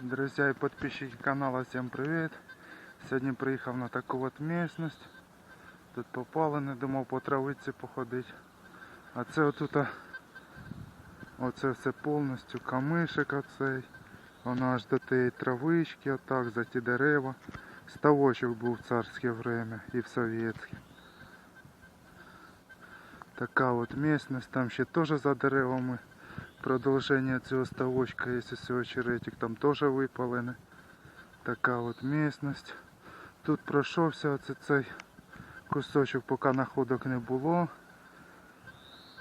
Друзья и подписчики канала, всем привет! Сьогодні приїхав на таку от місцевість. Тут попали, не думав по травиці походити. А це отут, а, оце все повністю камишик оцей. Воно аж до тієї травички, отак, за ті дерева. Ставочок був в царське время і в совєтське. Така от місцевість, там ще теж за деревами Продовження цього ставочка, якщо ось очеретик, там теж випалене. Така от місцевість. Тут пройшовся оце цей кусочок, поки находок не було.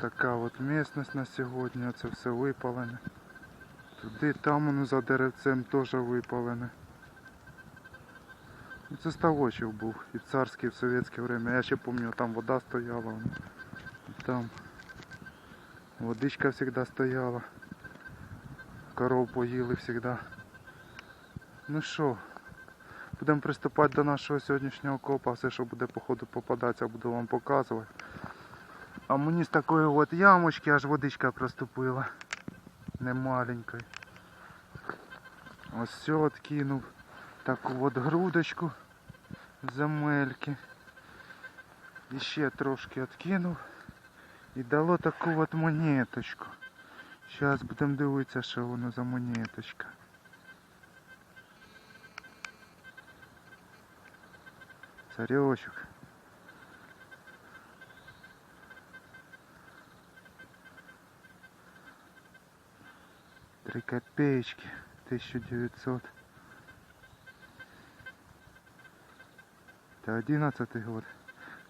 Така от місцевість на сьогодні, оце все випалене. Туди, там воно за деревцем теж випалене. Це ставочок був і в царське, і в совєтське время. Я ще пам'ятаю, там вода стояла. Там водичка завжди стояла. Коров поїли завжди. Ну що, будемо приступати до нашого сьогоднішнього копа. Все, що буде по ходу попадатися, буду вам показувати. А мені з такої от ямочки аж водичка проступила. Не маленької. Ось все откинув. Таку от грудочку земельки. І ще трошки откинув. І дало таку от монеточку. Зараз будемо дивитися, що воно за монеточка. Царьочок. Три копеечки. 1900. Це 11 год.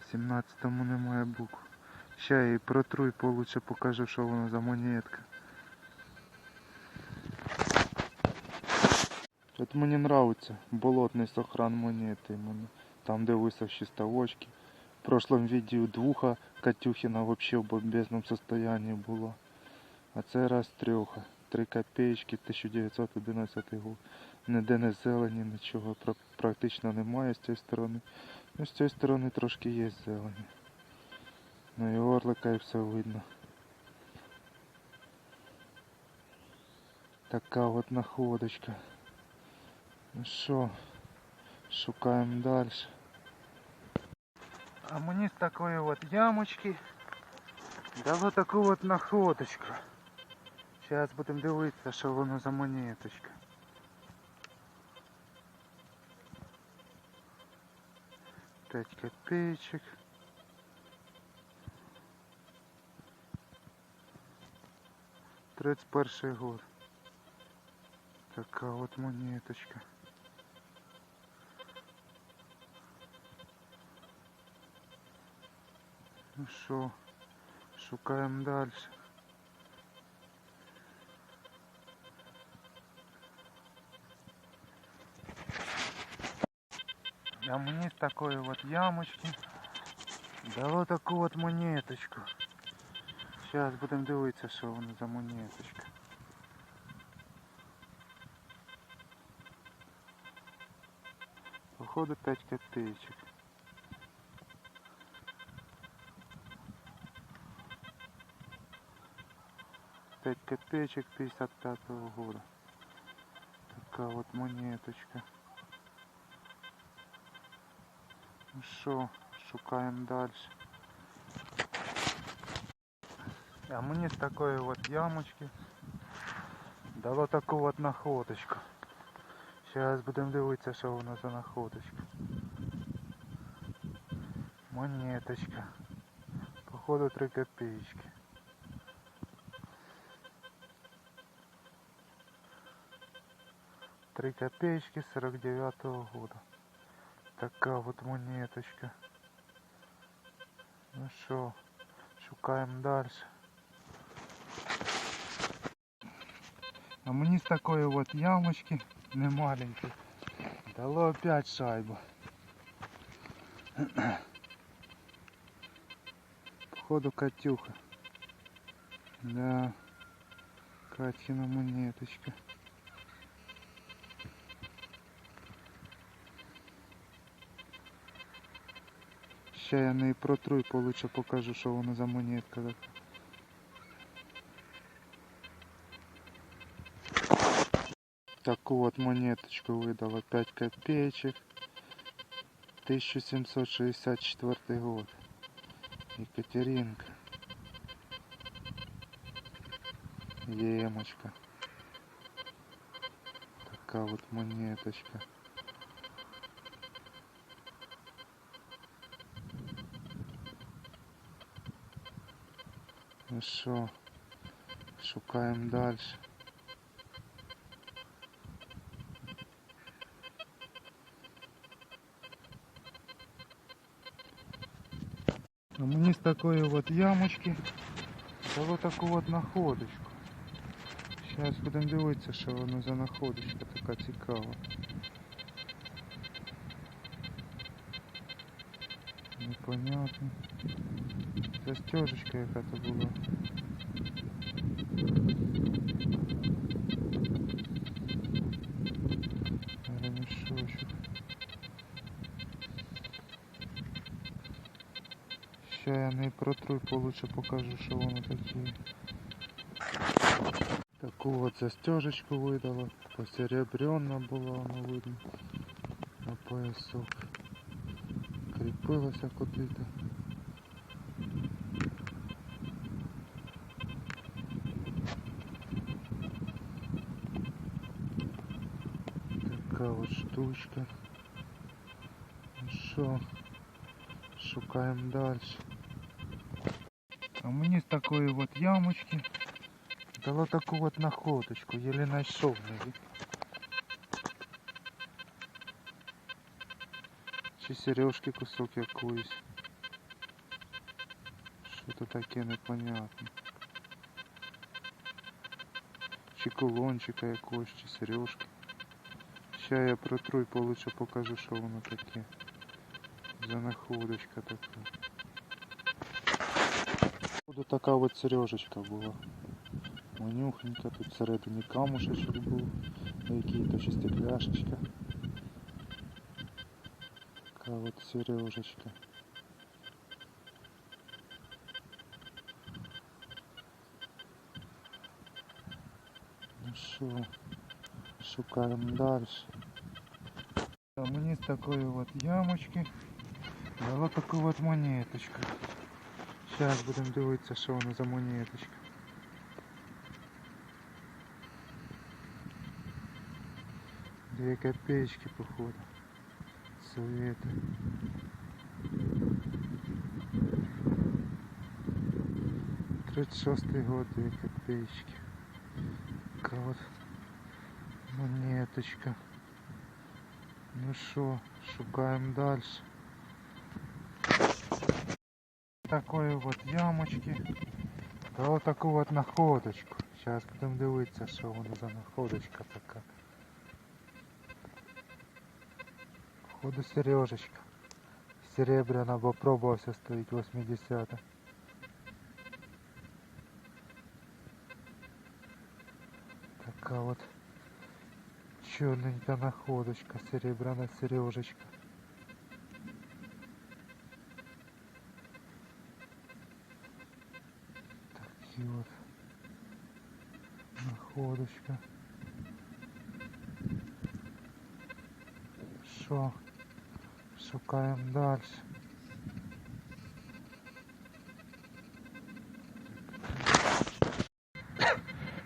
В 17-му немає букв. Ща я її протру і получше покажу, що воно за монетка. От мені нравиться болотний сохран монети. Там де висохші ставочки. В прошлом відео двуха Катюхіна вообще в бомбезному состоянии була. А це раз трьоха. 3 копеечки 1911 год. Ніде не зелені, нічого практично немає з цієї сторони. Ну, з цієї сторони трошки є зелені. Ну і орлика і все видно. Така от находочка. Ну що, шукаємо далі. А мені з такої от ямочки дало таку от находочку. Зараз будемо дивитися, що воно за монеточка. Пять копеечек. Тридцать перший год. Така от монеточка. Ну що, шукаємо далі. А мені з такої от ямочки дало таку от монеточку. Зараз будемо дивитися, що воно за монеточка. Походу 5 копеечек. Пять копеечек 55 года. Такая вот монеточка. Ну що, шукаємо далі. А мені з такої от ямочки дало таку от находочку. Зараз будемо дивитися, що воно за находочка. Монеточка. Походу 3 копеечки. Три копеечки 49 года. Така от монеточка. Ну що, шукаємо далі. А мені з такої от ямочки, не маленької, дало опять шайбу. Походу Катюха. Да, Катькина монеточка. Ще я не протру і получше покажу, що воно за монетка така. Таку от монеточку видала 5 копеечек. 1764 год. Екатеринка. Емочка. Така вот монеточка. Ну що, шукаємо далі. А мені з такої от ямочки дало таку от находочку. Зараз будемо дивитися, що воно за находочка така цікава. Непонятно. Застежечка яка то була. Ще я не протру і получше покажу, що воно таке. Таку от застежечку видала. Посеребренна була, воно видно. На поясок. Кріпилася куди-то. Така от штучка. Ну що, шукаємо далі. А мені з такої от ямочки дало таку от находочку, єлі знайшов її. Чи сережки кусок якоїсь. Що то таке непонятне. Чи кулончика якогось, чи сережки. Ща я протру і получше покажу, що воно таке. За находочка така. Буду така от сережечка була. Манюхенька, тут всередині камушечок був, який-то ще стекляшечка. Така от сережечка. Ну що, шукаємо далі. А мені з такої от ямочки дало таку от монеточку. Зараз будемо дивитися, що воно за монеточка. Две копеечки походу. Советы. Тридцать шостый год, две копеечки. Такая вот монеточка. Ну що, шукаємо далі. Такої от ямочки. Та от таку от находочку. Зараз будемо дивитися, що воно за находочка така. Походу сережечка. Серебряна, бо пробувався стоїть 80 Така от чорненька находочка, серебряна сережечка. Такі от находочка. Що? Шукаємо далі.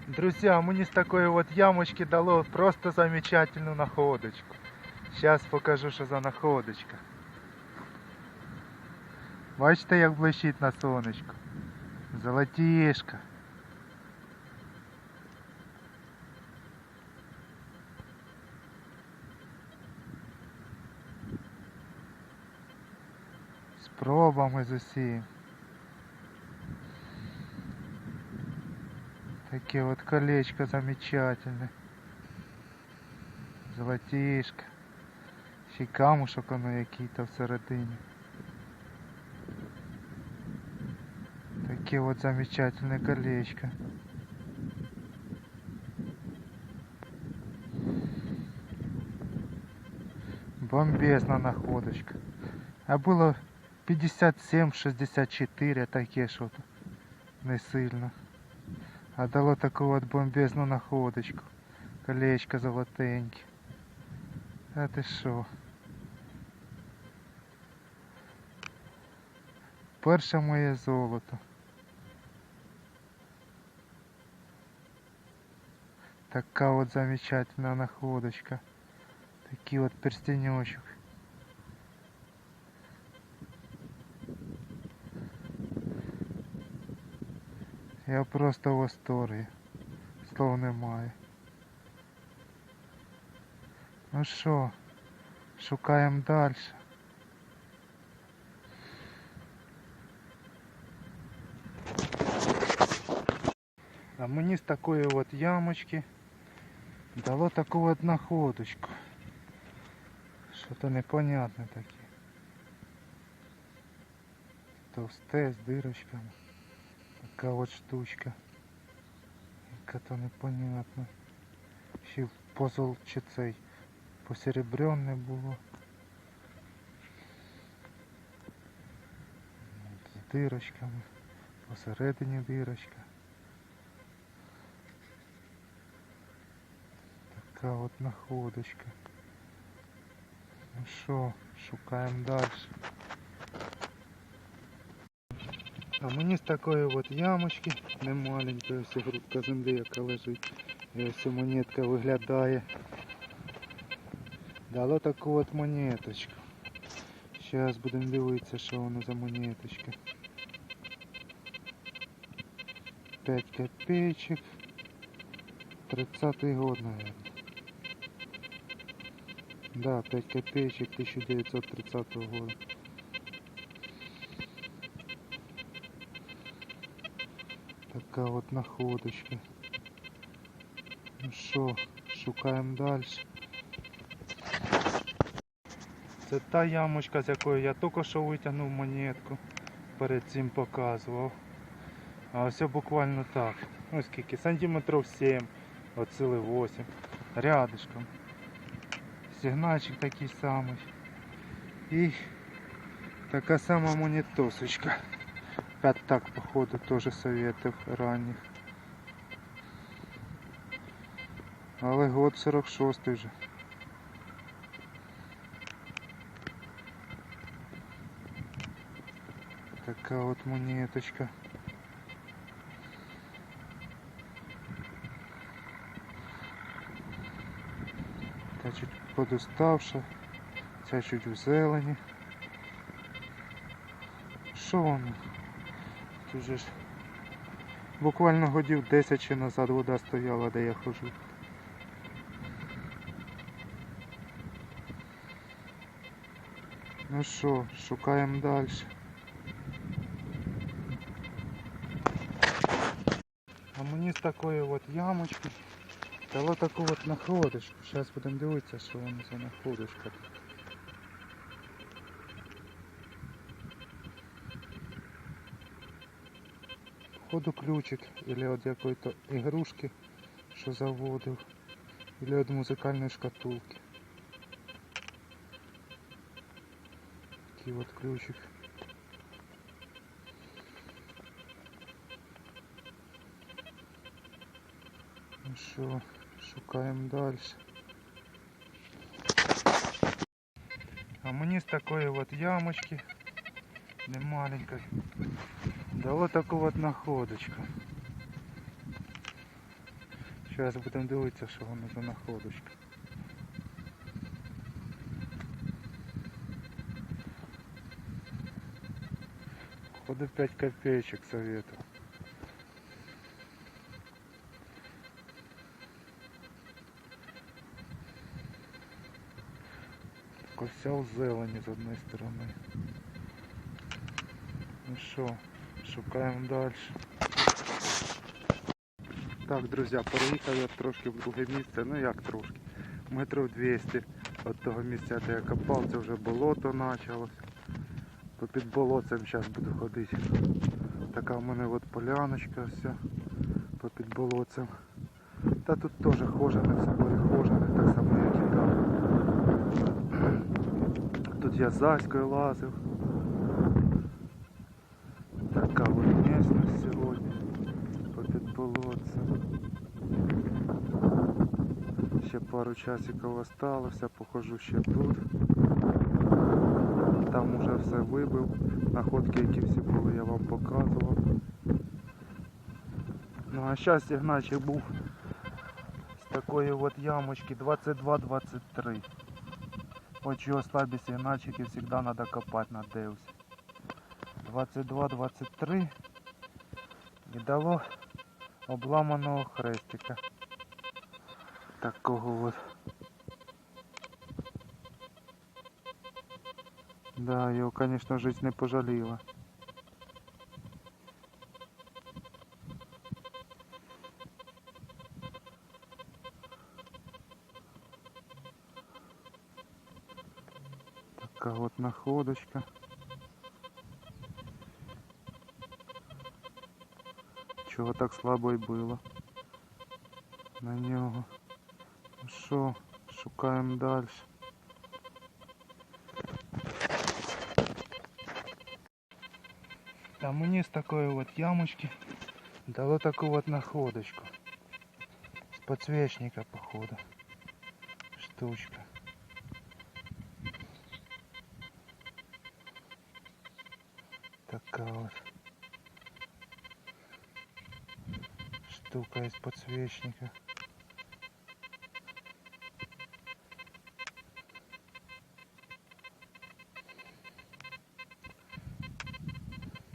Друзья, мені з такої от ямочки дало просто замечательну находочку. Сейчас покажу, що за находочка. Бачите, як блищить на сонечку. Золотішка. З пробами з усім. Такие вот колечко замечательное. Золотишко. Ще й камушок воно який-то всередині. Таке вот замечательное колечко. Бомбезна находочка. А було 57-64 таке що то не сильно. А дало таку от бомбезну находочку. Колечко золотеньке. А ти що? Перше моє золото. Така от замечательна находочка. Такий от перстенечок. Я просто в восторгі. Слов немає. Ну що, шукаємо далі. А мені з такої от ямочки дало таку от находочку. Що-то непонятне таке. Товсте з дирочками. Така от штучка. Яка то непонятна. Ще й позол чи цей посеребренне було. З дирочками. Посередині дирочка. Така от находочка. Ну що, шукаємо далі. А мені з такої от ямочки, не маленької, ось грудка землі, яка лежить. І ось монетка виглядає. Дало таку от монеточку. Зараз будемо дивитися, що воно за монеточка. 5 копеечек. 30 год, наверное. Да, 5 копеечек 1930 года. Така от находочка. Ну що, шукаємо далі. Це та ямочка, з якої я тільки що витягнув монетку. Перед цим показував. А ось буквально так. Ну скільки? Сантиметрів 7, от сили 8. Рядышком. Сигнальчик такий самий. І така сама монетосочка. П'ятак, походу, теж советів ранніх. Але год 46 вже. Така от монеточка. Подуставша, ця чуть в зелені. Що воно? Тут же ж буквально годів 10 ще назад вода стояла, де я хожу. Ну що, шукаємо далі. А мені з такої от ямочки дало таку от находочку. Зараз будемо дивитися, що воно за находочка. Походу ключик или от якої-то ігрушки, що заводив, или от музикальної шкатулки. Такий от ключик. Ну що, шукаємо далі. А мені з такої от ямочки, не маленької, дало таку от находочку. Зараз будемо дивитися, що воно за находочка. Походу 5 копеечек советую. Така вся в зелені з одної сторони. Ну що, шукаємо далі. Так, друзі, переїхав я трошки в друге місце, ну як трошки. Метрів 200 від того місця, де я копав, це вже болото почалось. То під болотцем зараз буду ходити. Така в мене от поляночка вся попід болотцем. Та тут теж хожене, все перехожене, так само як і там. Тут я Заською лазив. Така от місцевість сьогодні попід болотцем. Ще пару часиків осталося, похожу ще тут. Там уже все вибив. Находки, які всі були, я вам показував. Ну а зараз Ігначик був з такої от ямочки 22-23. Хочу ослабиться, иначе всегда надо копать на Деусе. 22-23 і дало обламаного хрестика. Такого от. Да, його, звісно, жить не пожаліла. находочка. Чого так слабо й було на нього. Ну що, шукаємо далі. Та мені з такої от ямочки дало таку от находочку. З подсвечника, походу. Штучка. Така от. Штука из подсвечника.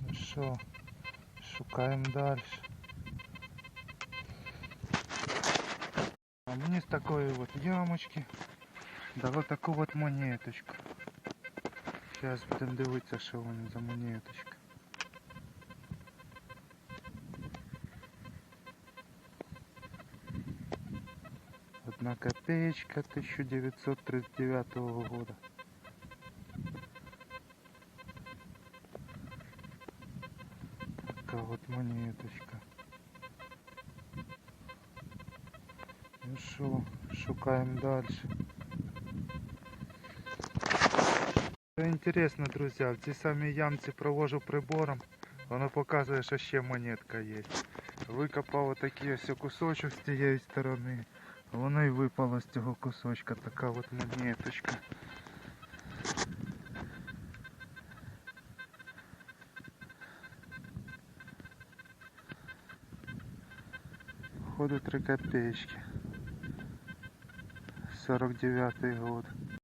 Ну що, шукаємо далі. А мені з такої от ямочки дало таку от монеточку. Зараз будемо дивитися, що вони за монеточка. Одна копеечка 1939 года. Такая вот монеточка. Ну що, шукаємо далі. Інтересно, друзі, в цій самій ямці провожу прибором, воно показує, що ще монетка є. Викопав отакий ось кусочок з цієї сторони. Воно і випало з цього кусочка, така от монеточка. Походу 3 копеечки. 49 год.